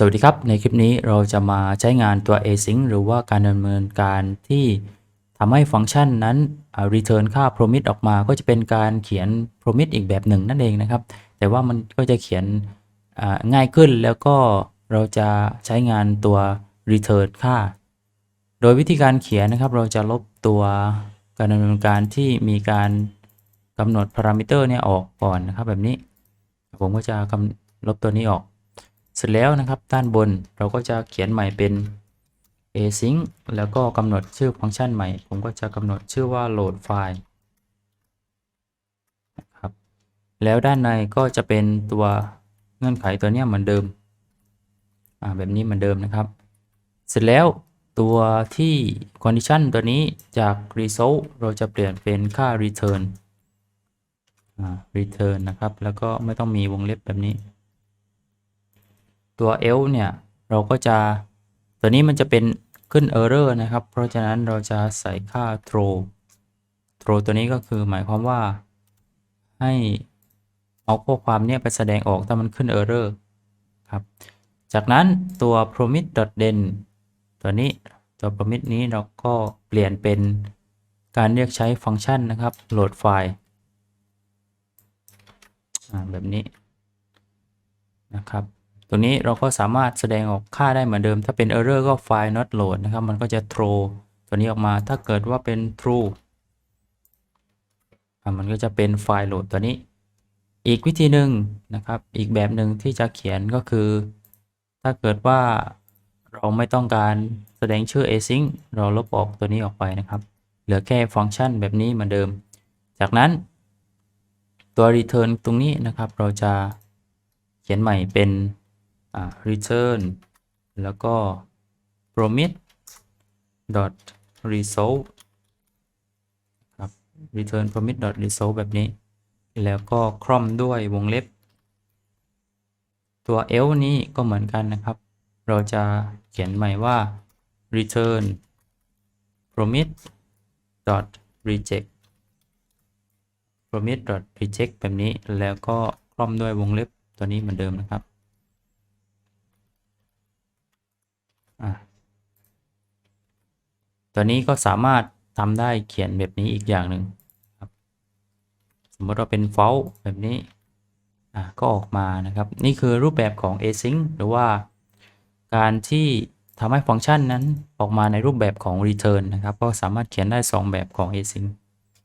สวัสดีครับ ในคลิปนี้เราจะมาใช้งานตัว async หรือว่าการดำเนินการที่ทำให้ฟังก์ชันนั้น return ค่า promise ออกมา ก็จะเป็นการเขียน promise อีกแบบหนึ่งนั่นเองนะครับ แต่ว่ามันก็จะเขียนง่ายขึ้นแล้วก็เราจะใช้งานตัว return ค่า โดยวิธีการเขียนนะครับ เราจะลบตัวการดำเนินการที่มีการกำหนดพารามิเตอร์เนี่ยออกก่อนนะครับแบบนี้ ผมก็จะลบตัวนี้ออก เสร็จแล้วนะครับด้านบนเราก็จะเขียนใหม่เป็น async แล้วก็กำหนดชื่อฟังก์ชันใหม่ ผมก็จะกำหนดชื่อว่า load file นะครับแล้วด้านในก็จะเป็นตัวเงื่อนไขตัวนี้เหมือนเดิมอ่าแบบนี้เหมือนเดิมนะครับ เสร็จแล้วตัวที่ condition ตัวนี้จาก result เราจะเปลี่ยนเป็นค่า return อ่า return นะครับ แล้วก็ไม่ต้องมีวงเล็บแบบนี้ ตัว else เนี่ยเราก็จะตัวนี้มันจะเป็นขึ้น error นะครับ เพราะฉะนั้นเราจะใส่ค่า throw throw ตัวนี้ก็คือหมายความว่าให้เอาข้อความเนี้ยไปแสดงออกถ้ามันขึ้น error ครับ จากนั้นตัว promise.den ตัวนี้ตัว promise นี้เราก็เปลี่ยนเป็นการเรียกใช้ฟังก์ชันนะครับ load file อ่าแบบนี้นะครับ ตัวนี้เราก็สามารถแสดงออกค่าได้เหมือนเดิม ถ้าเป็น error ก็ file not load นะครับ มันก็จะ throw ตัวนี้ออกมา ถ้าเกิดว่าเป็น true อะมันก็จะเป็นไฟล์ load ตัวนี้ อีกวิธีหนึ่งนะครับ อีกแบบหนึ่งที่จะเขียนก็คือ ถ้าเกิดว่าเราไม่ต้องการแสดงชื่อ async เราลบออกตัวนี้ออกไปนะครับ เหลือแค่ฟังก์ชันแบบนี้เหมือนเดิม จากนั้น ตัว return ตรงนี้นะครับ เราจะเขียนใหม่เป็น return แล้วก็ promise dot result ครับ return promise dot result แบบนี้ แล้วก็คร่อมด้วยวงเล็บ ตัว else นี้ก็เหมือนกันนะครับ เราจะเขียนใหม่ว่า return promise dot reject promise dot reject แบบนี้แล้วก็คร่อมด้วยวงเล็บตัวนี้เหมือนเดิมนะครับอะ ตัวนี้ก็สามารถทำได้เขียนแบบนี้อีกอย่างหนึ่งสมมติว่าเป็น f a l s แบบนี้ก็ออกมานะครับ นี่คือรูปแบบของ async หรือว่าการที่ทำให้ฟังก์ชันนั้นออกมาในรูปแบบของ return นะครับ ก็สามารถเขียนได้ 2 แบบของ async